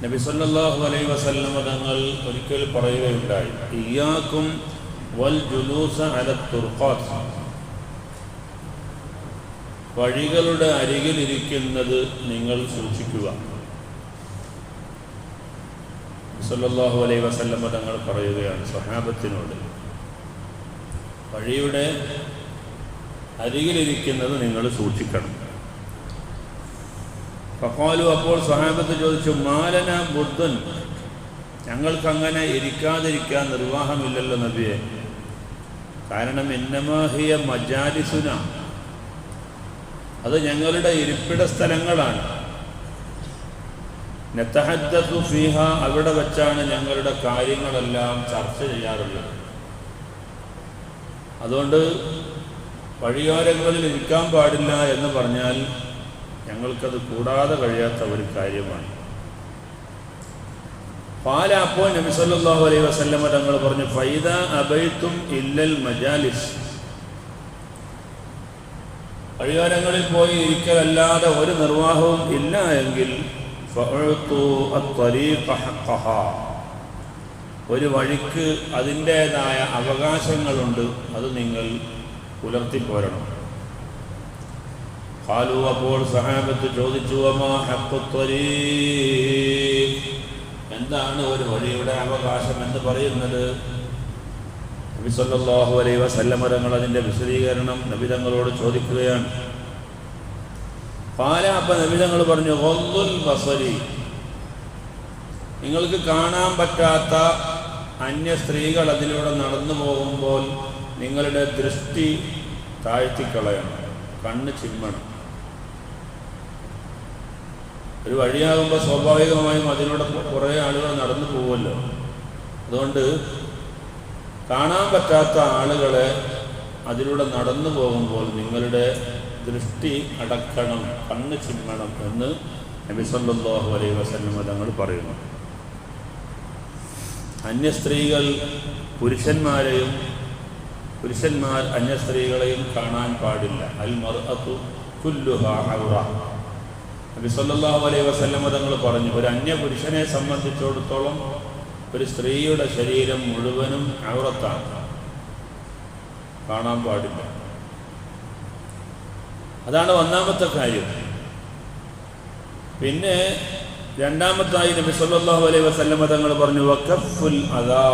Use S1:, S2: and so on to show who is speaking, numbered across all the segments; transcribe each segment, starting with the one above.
S1: നബി സല്ലല്ലാഹു അലൈഹി വസല്ലം തങ്ങൾ ഒരിക്കൽ പറയുകയുണ്ടായി ഇയാക്കും വൽ ജുലൂസ അല തുർഖാത്ത്. വഴികളുടെ അരികിൽ ഇരിക്കുന്നത് നിങ്ങൾ സൂക്ഷിക്കുക. സല്ലല്ലാഹു അലൈഹി വസല്ലം തങ്ങൾ പറയുകയാണ് സ്വഹാബത്തിനോട് വഴിയുടെ അരികിലിരിക്കുന്നത് നിങ്ങൾ സൂക്ഷിക്കണം. ഫക്കാലു അപ്പോൾ സ്വഹാബത്ത് ചോദിച്ചു മാലന ബുദ്ധൻ ഞങ്ങൾക്കങ്ങനെ ഇരിക്കാതിരിക്കാൻ നിർവാഹമില്ലല്ലോ നബിയെ. കാരണം ഇന്നമാഹിയ മജാലിസുന. അത് ഞങ്ങളുടെ ഇരിപ്പിട സ്ഥലങ്ങളാണ്. നെത്തഹദ്ദു ഫീഹ അവിടെ വെച്ചാണ് ഞങ്ങളുടെ കാര്യങ്ങളെല്ലാം ചർച്ച ചെയ്യാറുള്ളത്. അതുകൊണ്ട് വഴിയോരങ്ങളിൽ ഇരിക്കാൻ പാടില്ല എന്ന് പറഞ്ഞാൽ ഞങ്ങൾക്കത് കൂടാതെ കഴിയാത്ത ഒരു കാര്യമാണ്. പാല അപ്പോൾ നബി സല്ലല്ലാഹു അലൈഹി വസല്ലമ തങ്ങൾ പറഞ്ഞു ഫൈദ അബൈത്തും ഇല്ലൽ മജാലിസ്. വഴിയോരങ്ങളിൽ പോയി ഇരിക്കലല്ലാതെ ഒരു നിർവാഹവും ഇല്ല എങ്കിൽ. ഒരു വഴിക്ക് അതിന്റേതായ അവകാശങ്ങളുണ്ട് അത് നിങ്ങൾ പുലർത്തിപ്പോരണം. ഖാലു അപ്പോൾ സഹാബത്ത് ചോദിച്ചു. എന്താണ് ഒരു വഴിയുടെ അവകാശം എന്ന് പറയുന്നത്? നബി സല്ലല്ലാഹു അലൈഹി വസല്ലമ തങ്ങൾ അതിന്റെ വിശദീകരണം നബി തങ്ങളോട് ചോദിക്കുകയാണ്. പാല അപ്പ നബിതങ്ങൾ പറഞ്ഞു ഒന്നുൽ ബസരി. നിങ്ങൾക്ക് കാണാൻ പറ്റാത്ത അന്യ സ്ത്രീകൾ അതിലൂടെ നടന്നു പോകുമ്പോൾ നിങ്ങളുടെ ദൃഷ്ടി താഴ്ത്തിക്കളയണം കണ്ണ് ചിമ്മണം. ഒരു വഴിയാകുമ്പോൾ സ്വാഭാവികമായും അതിലൂടെ കുറേ ആളുകൾ നടന്നു പോകുമല്ലോ അതുകൊണ്ട് കാണാൻ പറ്റാത്ത ആളുകളെ അതിലൂടെ നടന്നു പോകുമ്പോൾ നിങ്ങളുടെ ദൃഷ്ടി അടക്കണം കണ്ണ് ചിമ്മണം എന്ന് നബിസല്ലാഹു അലൈ വസല്ലം തങ്ങൾ പറയുന്നു. അന്യ സ്ത്രീകൾ പുരുഷന്മാരെയും പുരുഷന്മാർ അന്യ സ്ത്രീകളെയും കാണാൻ പാടില്ല. അൽ മർഅത്തു കുല്ലുഹ ഔറ നബി സല്ലല്ലാഹു അലൈഹി വസല്ലം തങ്ങൾ പറഞ്ഞു ഒരു അന്യ പുരുഷനെ സംബന്ധിച്ചിടത്തോളം ഒരു സ്ത്രീയുടെ ശരീരം മുഴുവനും അവറത്താണ് കാണാൻ പാടില്ല. അതാണ് ഒന്നാമത്തെ കാര്യം. പിന്നെ രണ്ടാമത്തായി നബി സല്ലല്ലാഹു അലൈഹി വസല്ലമ തങ്ങൾ പറഞ്ഞു വഖഫുൽ അദാ.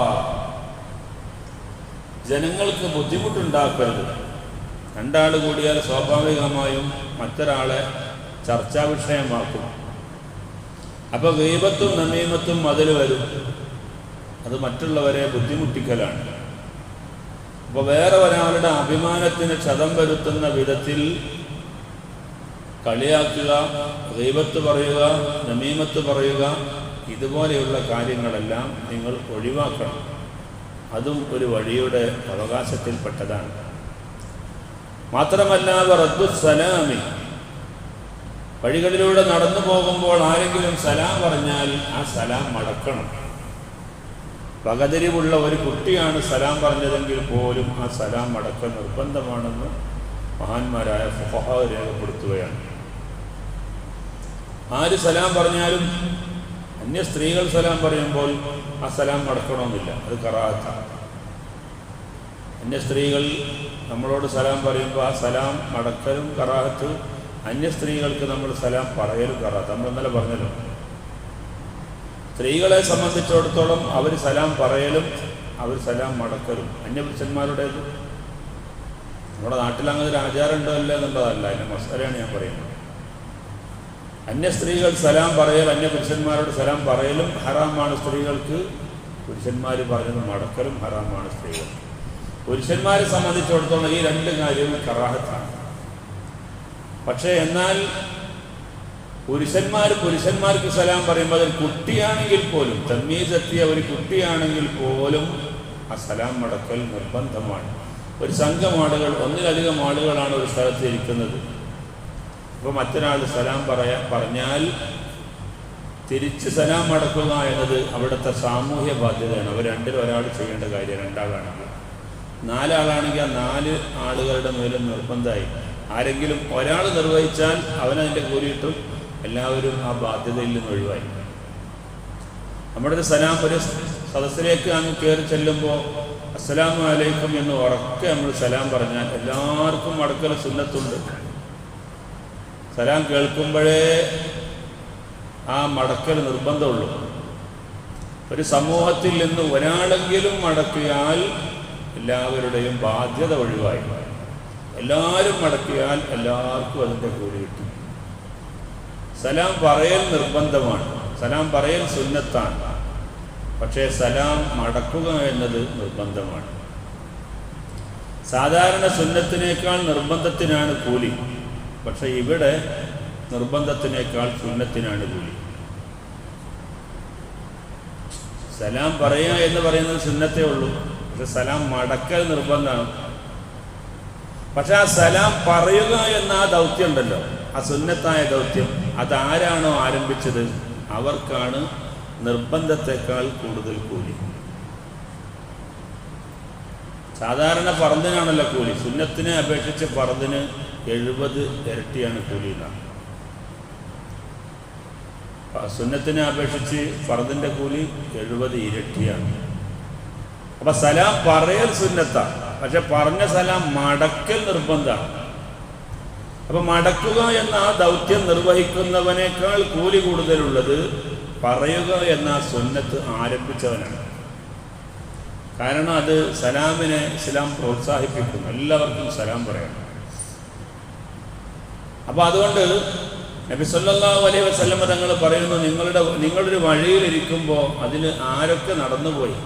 S1: ജനങ്ങൾക്ക് ബുദ്ധിമുട്ടുണ്ടാക്കരുത്. രണ്ടാൾ കൂടിയാൽ സ്വാഭാവികമായും മറ്റൊരാളെ ചർച്ചാ വിഷയമാക്കും അപ്പൊ ഗൈബത്തും നമീമത്തും അതിൽ വരും. അത് മറ്റുള്ളവരെ ബുദ്ധിമുട്ടിക്കലാണ്. അപ്പോൾ വേറെ ഒരാളുടെ അഭിമാനത്തിന് ക്ഷതം വരുത്തുന്ന വിധത്തിൽ കളിയാക്കുക ദൈവത്ത് പറയുക നമീമത്ത് പറയുക ഇതുപോലെയുള്ള കാര്യങ്ങളെല്ലാം നിങ്ങൾ ഒഴിവാക്കണം. അതും ഒരു വഴിയുടെ അവകാശത്തിൽപ്പെട്ടതാണ്. മാത്രമല്ല റദ്ദു സലാമി വഴികളിലൂടെ നടന്നു പോകുമ്പോൾ ആരെങ്കിലും സലാം പറഞ്ഞാൽ ആ സലാം മടക്കണം. പകതിരിവുള്ള ഒരു കുട്ടിയാണ് സലാം പറഞ്ഞതെങ്കിൽ പോലും ആ സലാം മടക്കം നിർബന്ധമാണെന്ന് മഹാന്മാരായ ഫുഹ രേഖപ്പെടുത്തുകയാണ്. ആര് സലാം പറഞ്ഞാലും അന്യ സ്ത്രീകൾ സലാം പറയുമ്പോൾ ആ സലാം മടക്കണമെന്നില്ല. അത് കറാത്ത. അന്യ സ്ത്രീകൾ നമ്മളോട് സലാം പറയുമ്പോൾ ആ സലാം മടക്കലും കറാഹത്ത് അന്യ സ്ത്രീകൾക്ക് നമ്മൾ സലാം പറയലും കറാത്ത് നമ്മൾ ഇന്നലെ പറഞ്ഞല്ലോ. സ്ത്രീകളെ സംബന്ധിച്ചിടത്തോളം അവർ സലാം പറയലും അവർ സലാം മടക്കലും. അന്യപുരുഷന്മാരുടേത്. നമ്മുടെ നാട്ടിൽ അങ്ങനെ ഒരു ആചാരം ഉണ്ടോ അല്ല എന്നുള്ളതല്ല. അതിന്റെ മസാലയാണ് ഞാൻ പറയുന്നത്. അന്യ സ്ത്രീകൾ സലാം പറയൽ അന്യ പുരുഷന്മാരോട് സലാം പറയലും ഹറാമാണ് സ്ത്രീകൾക്ക്. പുരുഷന്മാർ പറയുന്നത് മടക്കലും ഹറാമാണ് സ്ത്രീകൾ പുരുഷന്മാരെ സംബന്ധിച്ചിടത്തോളം ഈ രണ്ട് കാര്യവും കറാഹത്താണ്. പക്ഷേ എന്നാൽ പുരുഷന്മാർ പുരുഷന്മാർക്ക് സലാം പറയുമ്പോൾ അതിൽ കുട്ടിയാണെങ്കിൽ പോലും തമ്മീസ് ഒരു കുട്ടിയാണെങ്കിൽ പോലും ആ സലാം മടക്കൽ നിർബന്ധമാണ്. ഒരു സംഘം ആളുകൾ ഒന്നിലധികം ആളുകളാണ് ഒരു സ്ഥലത്ത് ഇരിക്കുന്നത്. അപ്പോൾ മറ്റൊരാൾ സലാം പറയാ പറഞ്ഞാൽ തിരിച്ച് സലാം മടക്കുക എന്നത് അവിടുത്തെ സാമൂഹ്യ ബാധ്യതയാണ്. അവർ രണ്ടിൽ ഒരാൾ ചെയ്യേണ്ട കാര്യം രണ്ടാളാണെങ്കിൽ നാലാളാണെങ്കിൽ ആ നാല് ആളുകളുടെ മേലും നിർബന്ധമായി ആരെങ്കിലും ഒരാൾ നിർവഹിച്ചാൽ അവനതിന്റെ കൂലിയിട്ടും എല്ലാവരും ആ ബാധ്യതയിൽ നിന്ന് ഒഴിവായി. നമ്മുടെ ഒരു സലാം ഒരു സദസ്സിലേക്ക് അങ്ങ് കയറി ചെല്ലുമ്പോൾ അസ്സലാം വലൈക്കും എന്ന് ഉറക്കെ നമ്മൾ സലാം പറഞ്ഞാൽ എല്ലാവർക്കും മടക്കൽ സുന്നത്തുണ്ട്. സലാം കേൾക്കുമ്പോഴേ ആ മടക്കൽ നിർബന്ധമുള്ളൂ. ഒരു സമൂഹത്തിൽ നിന്ന് ഒരാളെങ്കിലും മടക്കിയാൽ എല്ലാവരുടെയും ബാധ്യത ഒഴിവായി. എല്ലാവരും മടക്കിയാൽ എല്ലാവർക്കും അതിന്റെ കൂലി കിട്ടും. സലാം പറയൽ നിർബന്ധമാണ്. സലാം പറയൽ സുന്നത്താണ്. പക്ഷേ സലാം മടക്കുക എന്നത് നിർബന്ധമാണ്. സാധാരണ സുന്നത്തിനേക്കാൾ നിർബന്ധത്തിനാണ് കൂലി. പക്ഷെ ഇവിടെ നിർബന്ധത്തിനേക്കാൾ സുന്നത്തിനാണ് കൂലി. സലാം പറയുക എന്ന് പറയുന്നത് സുന്നത്തേ ഉള്ളൂ. പക്ഷെ സലാം മടക്കൽ നിർബന്ധമാണ്. പക്ഷെ ആ സലാം പറയുക എന്ന ആ ദൗത്യം ഉണ്ടല്ലോ ആ സുന്നത്തായ ദൗത്യം. അതാരാണോ ആരംഭിച്ചത്? അവർക്കാണ് നിർബന്ധത്തെക്കാൾ കൂടുതൽ കൂലി. സാധാരണ പറന്തിനാണല്ലോ കൂലി. സുന്നത്തിനെ അപേക്ഷിച്ച് പറന്തിന് എഴുപത് ഇരട്ടിയാണ് കൂലി സുന്നത്തിനെ അപേക്ഷിച്ച് ഫർദിന്റെ കൂലി എഴുപത് ഇരട്ടിയാണ്. അപ്പൊ സലാം പറയൽ സുന്നത്താണ് പക്ഷെ പറഞ്ഞ സ്ഥലം മടക്കൽ നിർബന്ധമാണ്. അപ്പൊ മടക്കുക എന്ന ആ ദൗത്യം നിർവഹിക്കുന്നവനേക്കാൾ കൂലി കൂടുതലുള്ളത് പറയുക എന്ന സുന്നത്ത് ആരംഭിച്ചവനാണ്. കാരണം അത് സലാമിനെ ഇസ്ലാം പ്രോത്സാഹിപ്പിക്കുന്നു. എല്ലാവർക്കും സലാം പറയണം. അപ്പൊ അതുകൊണ്ട് നബി സല്ലല്ലാഹു അലൈഹി വസല്ലം തങ്ങൾ പറയുന്നു നിങ്ങളുടെ നിങ്ങളൊരു വഴിയിലിരിക്കുമ്പോൾ അതിന് ആരൊക്കെ നടന്നുപോയി?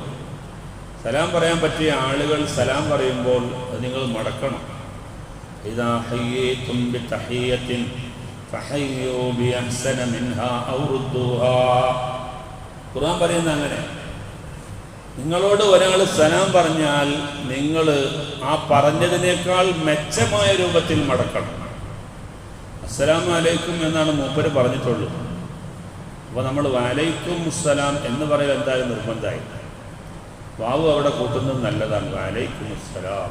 S1: സലാം പറയാൻ പറ്റിയ ആളുകൾ സലാം പറയുമ്പോൾ അത് നിങ്ങൾ മടക്കണം. ഖുർആൻ പറയുന്ന അങ്ങനെ. നിങ്ങളോട് ഒരാൾ സലാം പറഞ്ഞാൽ നിങ്ങൾ ആ പറഞ്ഞതിനേക്കാൾ മെച്ചമായ രൂപത്തിൽ മടക്കണം. അസ്സലാം അലൈക്കും എന്നാണ് മൂപ്പര് പറഞ്ഞിട്ടുള്ളത്. അപ്പോൾ നമ്മൾ വലൈക്കും സലാം എന്ന് പറയുക എന്തായാലും നിർബന്ധമായി വാവ് അവിടെ കൂട്ടുന്നത് നല്ലതാണ്. വാലൈക്കും അസ്സലാം.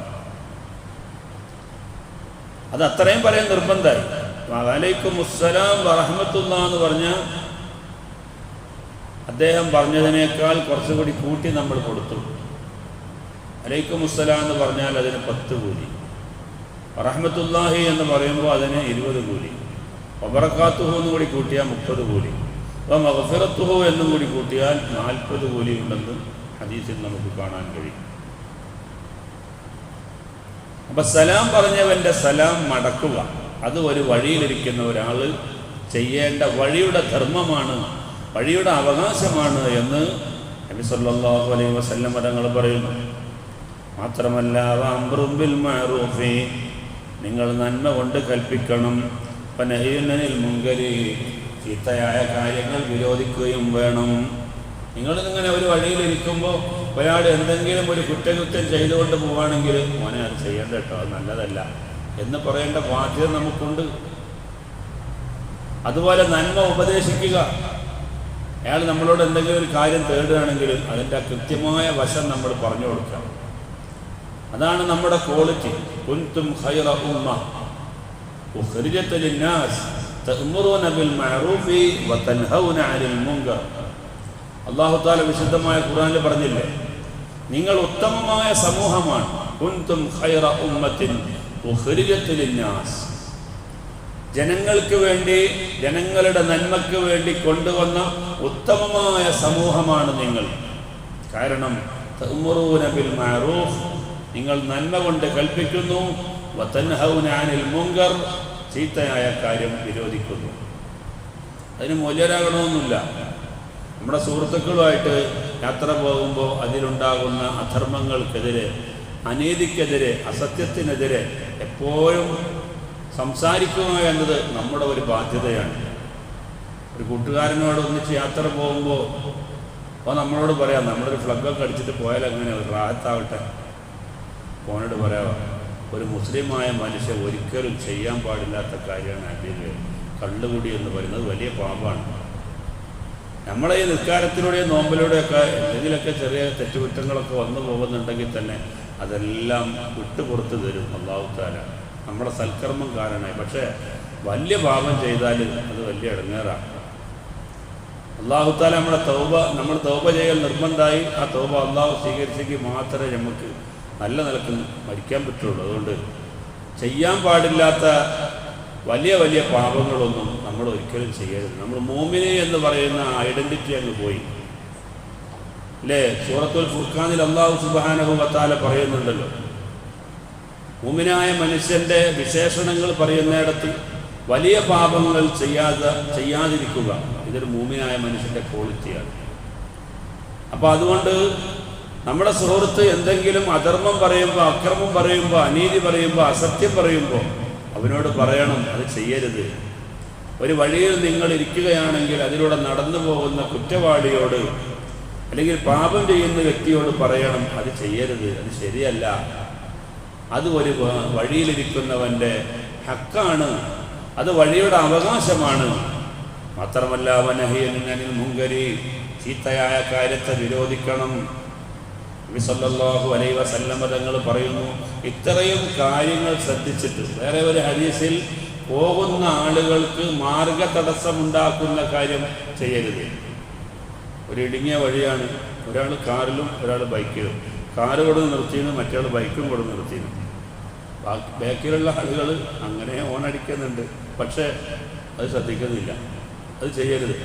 S1: അത് അത്രയും പറയാൻ നിർബന്ധമായി. വാലൈക്കും അസ്സലാം വറഹമത്തുള്ള എന്ന് പറഞ്ഞാൽ അദ്ദേഹം പറഞ്ഞതിനേക്കാൾ കുറച്ചുകൂടി കൂട്ടി നമ്മൾ കൊടുത്തു. അലൈക്കും അസ്സലാം എന്ന് പറഞ്ഞാൽ അതിന് പത്ത് കൂലി. റഹ്മത്തുല്ലാഹി എന്ന് പറയുമ്പോൾ അതിന് ഇരുപത് കൂലി. ഒബറക്കാത്തുഹു എന്ന് കൂടി കൂട്ടിയാൽ മുപ്പത് കൂലി. അപ്പോൾ മഹഫിറത്തുഹു എന്നും കൂടി കൂട്ടിയാൽ നാൽപ്പത് കൂലി ഉണ്ടെന്ന് ഹദീസിൽ നമുക്ക് കാണാൻ കഴിയും. അപ്പൊ സലാം പറഞ്ഞവന്റെ സലാം മടക്കുക. അത് ഒരു വഴിയിലിരിക്കുന്ന ഒരാൾ ചെയ്യേണ്ട വഴിയുടെ ധർമ്മമാണ് വഴിയുടെ അവകാശമാണ് എന്ന് നബി സല്ലല്ലാഹു അലൈഹി വസല്ലം തങ്ങൾ പറയുന്നു. മാത്രമല്ല മഅറൂഫി നിങ്ങൾ നന്മ കൊണ്ട് കൽപ്പിക്കണം. മുങ്കരി ചീത്തയായ കാര്യങ്ങൾ വിരോധിക്കുകയും വേണം. നിങ്ങളിങ്ങനെ ഒരു വഴിയിലിരിക്കുമ്പോൾ ഒരാൾ എന്തെങ്കിലും ഒരു കുറ്റകൃത്യം ചെയ്തുകൊണ്ട് പോവാണെങ്കിൽ മോനെ അത് ചെയ്യേണ്ട കേട്ടോ അത് നല്ലതല്ല എന്ന് പറയേണ്ട ബാധ്യത നമുക്കുണ്ട്. അതുപോലെ നന്മ ഉപദേശിക്കുക. അയാൾ നമ്മളോട് എന്തെങ്കിലും ഒരു കാര്യം തേടുകയാണെങ്കിൽ അതിന്റെ കൃത്യമായ വശം നമ്മൾ പറഞ്ഞു കൊടുക്കണം. അതാണ് നമ്മുടെ ക്വാളിറ്റി. കുൻതും ഖൈറ ഉമ്മ. ഉഖ്രിജത്ത് ലിന്നാസ് തഅ്മുറൂന ബിൽ മഅറൂഫി വതൻഹൗന അനിൽ മുൻകർ. അല്ലാഹു താല വിശുദ്ധമായ ഖുറാനിൽ പറഞ്ഞില്ലേ? നിങ്ങൾ ഉത്തമമായ സമൂഹമാണ്. ഖൈറ ഉമ്മത്തിൻ ജനങ്ങൾക്ക് വേണ്ടി ജനങ്ങളുടെ നന്മയ്ക്ക് വേണ്ടി കൊണ്ടുവന്ന ഉത്തമമായ സമൂഹമാണ് നിങ്ങൾ. കാരണം ബിൽ നിങ്ങൾ നന്മ കൊണ്ട് കൽപ്പിക്കുന്നു മുങ്കർ ചീത്തയായ കാര്യം വിരോധിക്കുന്നു. അതിന് മൂല്യരാകണമെന്നില്ല. നമ്മുടെ സുഹൃത്തുക്കളുമായിട്ട് യാത്ര പോകുമ്പോൾ അതിലുണ്ടാകുന്ന അധർമ്മങ്ങൾക്കെതിരെ അനീതിക്കെതിരെ അസത്യത്തിനെതിരെ എപ്പോഴും സംസാരിക്കുക എന്നത് നമ്മുടെ ഒരു ബാധ്യതയാണ്. ഒരു കൂട്ടുകാരനോട് ഒന്നിച്ച് യാത്ര പോകുമ്പോൾ അപ്പോൾ നമ്മളോട് പറയാം നമ്മളൊരു ഫ്ലഗൊക്കെ അടിച്ചിട്ട് പോയാൽ അങ്ങനെ റാഹത്താവട്ടെ. ഫോനോട് പറയാം ഒരു മുസ്ലിമായ മനുഷ്യൻ ഒരിക്കലും ചെയ്യാൻ പാടില്ലാത്ത കാര്യമാണ് അതിൽ കള്ളുകുടി എന്ന് പറയുന്നത് വലിയ പാപമാണ്. നമ്മളെ ഈ നിസ്കാരത്തിലൂടെയും നോമ്പിലൂടെയൊക്കെ എന്തെങ്കിലുമൊക്കെ ചെറിയ തെറ്റുകുറ്റങ്ങളൊക്കെ വന്നു പോകുന്നുണ്ടെങ്കിൽ തന്നെ അതെല്ലാം വിട്ടുപുറത്ത് തരും അള്ളാഹുത്താല നമ്മുടെ സൽക്കർമ്മം കാരണമായി. പക്ഷേ വലിയ പാപം ചെയ്താൽ അത് വലിയ ഇടങ്ങേറാണ്. അള്ളാഹുത്താല നമ്മുടെ തൗബ നമ്മൾ തൗബ ചെയ്യൽ നിർബന്ധമായി. ആ തൗബ അള്ളാഹു സ്വീകരിച്ചെങ്കിൽ മാത്രമേ നമുക്ക് നല്ല നിലയ്ക്ക് മരിക്കാൻ പറ്റുള്ളൂ. അതുകൊണ്ട് ചെയ്യാൻ പാടില്ലാത്ത വലിയ വലിയ പാപങ്ങളൊന്നും നമ്മൾ ഒരിക്കലും ചെയ്യരുത്. നമ്മൾ മോമിനെ എന്ന് പറയുന്ന ഐഡന്റിറ്റി അങ്ങ് പോയി. അല്ലേ സൂറത്തുൽ ഫുർഖാനിൽ അള്ളാഹു സുബാനഹുബത്താല പറയുന്നുണ്ടല്ലോ. മുമിനായ മനുഷ്യന്റെ വിശേഷണങ്ങൾ പറയുന്നിടത്ത് വലിയ പാപങ്ങൾ ചെയ്യാതെ ചെയ്യാതിരിക്കുക ഇതൊരു മൂമിനായ മനുഷ്യന്റെ ക്വാളിറ്റിയാണ് അപ്പൊ അതുകൊണ്ട് നമ്മുടെ സുഹൃത്ത് എന്തെങ്കിലും അധർമ്മം പറയുമ്പോൾ അക്രമം പറയുമ്പോൾ അനീതി പറയുമ്പോൾ അസത്യം പറയുമ്പോൾ അവനോട് പറയണം അത് ചെയ്യരുത്. ഒരു വഴിയിൽ നിങ്ങൾ ഇരിക്കുകയാണെങ്കിൽ അതിലൂടെ നടന്നു പോകുന്ന കുറ്റവാളിയോട് അല്ലെങ്കിൽ പാപം ചെയ്യുന്ന വ്യക്തിയോട് പറയണം അത് ചെയ്യരുത് അത് ശരിയല്ല. അത് ഒരു വഴിയിലിരിക്കുന്നവന്റെ ഹക്കാണ്. അത് വഴിയുടെ അവകാശമാണ്. മാത്രമല്ല വനഹിയനിൽ മുങ്കരി ചീത്തയായ കാര്യത്തെ വിരോധിക്കണം. നബി സല്ലല്ലാഹു അലൈഹി വസല്ലമ തങ്ങൾ പറയുന്നു ഇത്രയും കാര്യങ്ങൾ ശ്രദ്ധിച്ചിട്ട് വേറെ ഒരു ഹദീസിൽ പോകുന്ന ആളുകൾക്ക് മാർഗ തടസ്സമുണ്ടാക്കുന്ന കാര്യം ചെയ്യരുത്. ഒരു ഇടുങ്ങിയ വഴിയാണ് ഒരാൾ കാറിലും ഒരാൾ ബൈക്കിലും. കാറ് കൊടുന്ന് നിർത്തിയിരുന്നു മറ്റേ ബൈക്കും കൊടുന്ന് നിർത്തിയിരുന്നു ബാക്കി ബാക്കിലുള്ള ആളുകൾ അങ്ങനെ ഓണടിക്കുന്നുണ്ട് പക്ഷേ അത് ശ്രദ്ധിക്കുന്നില്ല. അത് ചെയ്യരുത്.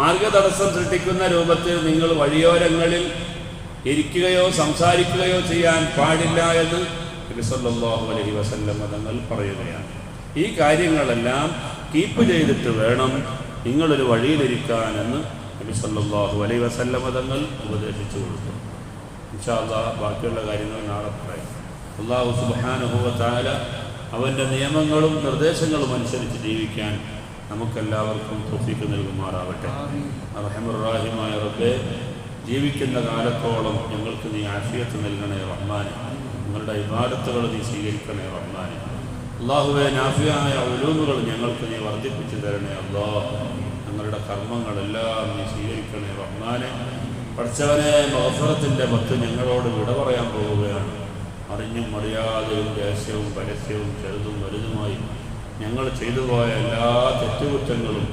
S1: മാർഗതടസ്സം സൃഷ്ടിക്കുന്ന രൂപത്തിൽ നിങ്ങൾ വഴിയോരങ്ങളിൽ ഇരിക്കുകയോ സംസാരിക്കുകയോ ചെയ്യാൻ പാടില്ല എന്ന് നബി സല്ലല്ലാഹു അലൈഹി വസല്ലം തങ്ങൾ പറയുകയാണ്. ഈ കാര്യങ്ങളെല്ലാം കീപ്പ് ചെയ്തിട്ട് വേണം നിങ്ങളൊരു വഴിയിലിരിക്കാനെന്ന് നബി സല്ലല്ലാഹു അലൈ വസല്ലമ തങ്ങൾ ഉപദേശിച്ചു കൊടുത്തു. ഇൻഷാല്ലാ ബാക്കിയുള്ള കാര്യങ്ങൾ നാളെ പറയാം. അള്ളാഹു സുബാനുഭവത്താല അവന്റെ നിയമങ്ങളും നിർദ്ദേശങ്ങളും അനുസരിച്ച് ജീവിക്കാൻ നമുക്കെല്ലാവർക്കും തൊഫീക്ക് നൽകുമാറാവട്ടെ. റഹമുറാഹിമായ റബ്ബെ ജീവിക്കുന്ന കാലത്തോളം ഞങ്ങൾക്ക് നീ ആഫിയത്ത് നൽകണേ റഹ്മാനെ. നിങ്ങളുടെ ഇബാദത്തുകൾ നീ സ്വീകരിക്കണേ റഹ്മാനെ. അള്ളാഹുവെ നാഫിയായ ഒലൂമുകൾ ഞങ്ങൾക്ക് നീ വർദ്ധിപ്പിച്ചു തരണേ അള്ളാഹ് ഞങ്ങളുടെ കർമ്മങ്ങളെല്ലാം നീ സ്വീകരിക്കണേ റഹ്മാനെ. പഠിച്ചവനെ മഹഫറത്തിന്റെ പത്ത് ഞങ്ങളോട് വിട പറയാൻ പോവുകയാണ്. അറിഞ്ഞും അറിയാതെയും രഹസ്യവും പരസ്യവും ചെറുതും വലുതുമായി ഞങ്ങൾ ചെയ്തു പോയ എല്ലാ തെറ്റുകുറ്റങ്ങളും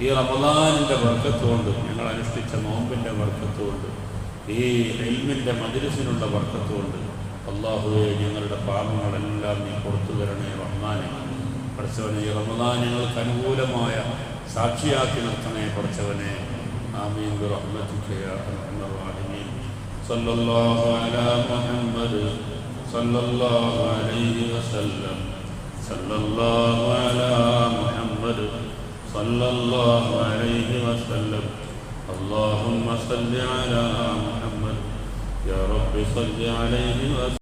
S1: ഈ റമദാനിന്റെ വർക്കത്തുകൊണ്ട് ഞങ്ങൾ അനുഷ്ഠിച്ച നോമ്പിന്റെ വർക്കത്തുകൊണ്ട് ഈ എൽമിന്റെ മജിലിസിനുള്ള വർക്കത്തുകൊണ്ട് അള്ളാഹുവെ ഞങ്ങളുടെ പാപങ്ങളെല്ലാം നീ പുറത്തു തരണേ റഹ്മാനെ പഠിച്ചവനെ ഈ റമദാൻ ഞങ്ങൾക്ക് അനുകൂലമായ സാക്ഷിയാക്കി നിർത്തണേ പഠിച്ചവനെ ആമീൻ برحمتك يا ارحم الراحمين صلى الله على محمد صلى الله عليه وسلم صلى الله على محمد صلى الله عليه وسلم اللهم صل على محمد يا رب صل عليه وسلم